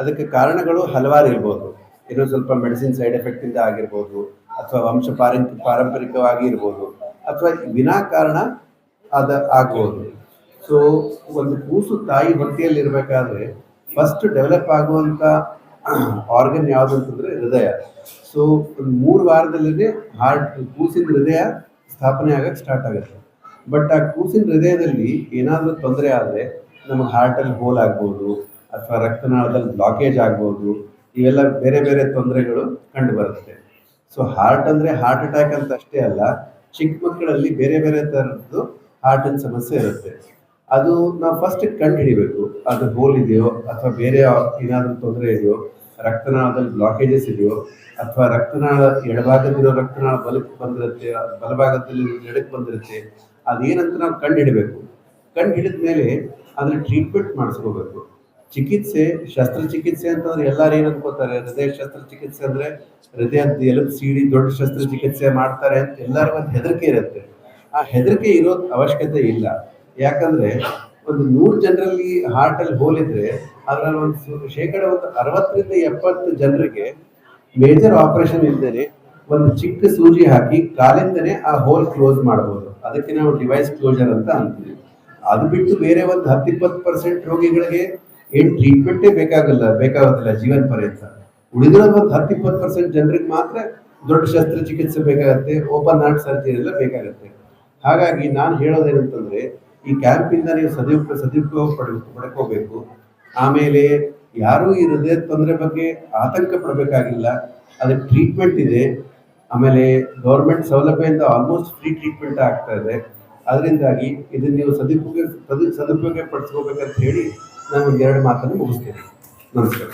ಅದಕ್ಕೆ ಕಾರಣಗಳು ಹಲವಾರು ಇರ್ಬೋದು. ಏನೋ ಸ್ವಲ್ಪ ಮೆಡಿಸಿನ್ ಸೈಡ್ ಎಫೆಕ್ಟ್ ಇಂದ ಆಗಿರ್ಬೋದು, ಅಥವಾ ವಂಶ ಪಾರಂ ಪಾರಂಪರಿಕವಾಗಿ ಇರ್ಬೋದು, ಅಥವಾ ವಿನಾಕಾರಣ ಅದ ಆಗ್ಬೋದು. ಸೊ ಒಂದು ಕೂಸು ತಾಯಿ ಹೊಟ್ಟೆಯಲ್ಲಿ ಇರಬೇಕಾದ್ರೆ ಫಸ್ಟ್ ಡೆವಲಪ್ ಆಗುವಂಥ ಆರ್ಗನ್ ಯಾವುದು ಅಂತಂದ್ರೆ ಹೃದಯ. ಸೊ ಒಂದು ಮೂರು ವಾರದಲ್ಲೇ ಹಾರ್ಟ್ ಕೂಸಿನ ಹೃದಯ ಸ್ಥಾಪನೆ ಆಗಕ್ಕೆ ಸ್ಟಾರ್ಟ್ ಆಗುತ್ತೆ. ಬಟ್ ಆ ಕೂಸಿನ ಹೃದಯದಲ್ಲಿ ಏನಾದರೂ ತೊಂದರೆ ಆದರೆ ನಮಗೆ ಹಾರ್ಟಲ್ಲಿ ಹೋಲ್ ಆಗ್ಬೋದು ಅಥವಾ ರಕ್ತನಾಳದಲ್ಲಿ ಬ್ಲಾಕೇಜ್ ಆಗ್ಬೋದು, ಇವೆಲ್ಲ ಬೇರೆ ಬೇರೆ ತೊಂದರೆಗಳು ಕಂಡು ಬರುತ್ತೆ. ಸೊ ಹಾರ್ಟ್ ಅಂದರೆ ಹಾರ್ಟ್ ಅಟ್ಯಾಕ್ ಅಂತ ಅಷ್ಟೇ ಅಲ್ಲ, ಚಿಕ್ಕ ಮಕ್ಕಳಲ್ಲಿ ಬೇರೆ ಬೇರೆ ಥರದ್ದು ಹಾರ್ಟಿನ ಸಮಸ್ಯೆ ಇರುತ್ತೆ. ಅದು ನಾವು ಫಸ್ಟ್ ಕಂಡು ಹಿಡಿಬೇಕು ಅದು ಹೋಲ್ ಇದೆಯೋ, ಅಥವಾ ಬೇರೆ ಏನಾದರೂ ತೊಂದರೆ ಇದೆಯೋ, ರಕ್ತನಾಳದಲ್ಲಿ ಬ್ಲಾಕೇಜಸ್ ಇದೆಯೋ, ಅಥವಾ ರಕ್ತನಾಳ ಎಡಭಾಗದಲ್ಲಿರೋ ರಕ್ತನಾಳ ಬಲಕ್ಕೆ ಬಂದಿರುತ್ತೆ, ಬಲಭಾಗದಲ್ಲಿ ಎಡಕ್ಕೆ ಬಂದಿರುತ್ತೆ, ಅದೇನಂತ ನಾವು ಕಂಡು ಹಿಡಿಬೇಕು ಕಂಡು ಹಿಡಿದ ಮೇಲೆ ಅದನ್ನ ಟ್ರೀಟ್ಮೆಂಟ್ ಮಾಡಿಸ್ಕೋಬೇಕು. ಚಿಕಿತ್ಸೆ, ಶಸ್ತ್ರಚಿಕಿತ್ಸೆ ಅಂತಂದ್ರೆ ಎಲ್ಲರೂ ಏನ್ ಅನ್ಕೋತಾರೆ? ಹೃದಯ ಶಸ್ತ್ರಚಿಕಿತ್ಸೆ ಅಂದ್ರೆ ಹೃದಯ ಎಲುಬು ಸೀಡಿ ದೊಡ್ಡ ಶಸ್ತ್ರಚಿಕಿತ್ಸೆ ಮಾಡ್ತಾರೆ ಅಂತ ಎಲ್ಲರೂ ಒಂದು ಹೆದರಿಕೆ ಇರುತ್ತೆ. ಆ ಹೆದರಿಕೆ ಇರೋ ಅವಶ್ಯಕತೆ ಇಲ್ಲ. ಯಾಕಂದ್ರೆ ಒಂದು ನೂರು ಜನರಲ್ಲಿ ಹಾರ್ಟ್ ಅಲ್ಲಿ ಹೋಲ್ ಇದ್ರೆ ಅದ್ರಲ್ಲಿ ಒಂದು ಶೇಕಡ ಒಂದು ಅರವತ್ತರಿಂದ ಎಪ್ಪತ್ತು ಜನರಿಗೆ ಮೇಜರ್ ಆಪರೇಷನ್ ಇಲ್ದೇನೆ ಒಂದು ಚಿಕ್ಕ ಸೂಜಿ ಹಾಕಿ ಕಾಲಿಂದನೇ ಆ ಹೋಲ್ ಕ್ಲೋಸ್ ಮಾಡಬಹುದು ಅದಕ್ಕೆ ನಾವು ಡಿವೈಸ್ ಕ್ಲೋಸರ್ ಅಂತ ಅಂತೀವಿ. ಅದು ಬಿಟ್ಟು ಬೇರೆ ಒಂದು ಹತ್ತಿಪ್ಪತ್ತು ಪರ್ಸೆಂಟ್ ರೋಗಿಗಳಿಗೆ ಏನ್ ಟ್ರೀಟ್ಮೆಂಟೇ ಬೇಕಾಗಲ್ಲ, ಬೇಕಾಗೋದಿಲ್ಲ ಜೀವನ ಪರ್ಯಂತ. ಉಳಿದಿರೋದು ಒಂದು ಹತ್ತಿಪ್ಪತ್ತು ಪರ್ಸೆಂಟ್ ಜನರಿಗೆ ಮಾತ್ರ ದೊಡ್ಡ ಶಸ್ತ್ರಚಿಕಿತ್ಸೆ ಬೇಕಾಗುತ್ತೆ ಓಪನ್ ಹಾರ್ಟ್ ಸರ್ಜರಿ ಎಲ್ಲ ಬೇಕಾಗತ್ತೆ. ಹಾಗಾಗಿ ನಾನು ಹೇಳೋದೇನಂತಂದ್ರೆ, ಈ ಕ್ಯಾಂಪಿಂದ ನೀವು ಸದುಪ ಸದುಪಯೋಗ ಪಡ ಪಡ್ಕೋಬೇಕು. ಆಮೇಲೆ ಯಾರೂ ಈ ಹೃದಯ ತೊಂದರೆ ಬಗ್ಗೆ ಆತಂಕ ಪಡಬೇಕಾಗಿಲ್ಲ. ಅದಕ್ಕೆ ಟ್ರೀಟ್ಮೆಂಟ್ ಇದೆ. ಆಮೇಲೆ ಗೌರ್ಮೆಂಟ್ ಸೌಲಭ್ಯದಿಂದ ಆಲ್ಮೋಸ್ಟ್ ಫ್ರೀ ಟ್ರೀಟ್ಮೆಂಟ್ ಆಗ್ತಾ ಇದೆ. ಅದರಿಂದಾಗಿ ಇದನ್ನ ನೀವು ಸದುಪಯೋಗ, ಸದು, ಸದುಪಯೋಗ ಪಡಿಸ್ಕೋಬೇಕಂತ ಹೇಳಿ ನಾನು ಎರಡು ಮಾತನ್ನು ಮುಗಿಸ್ತೇನೆ. ನಮಸ್ಕಾರ.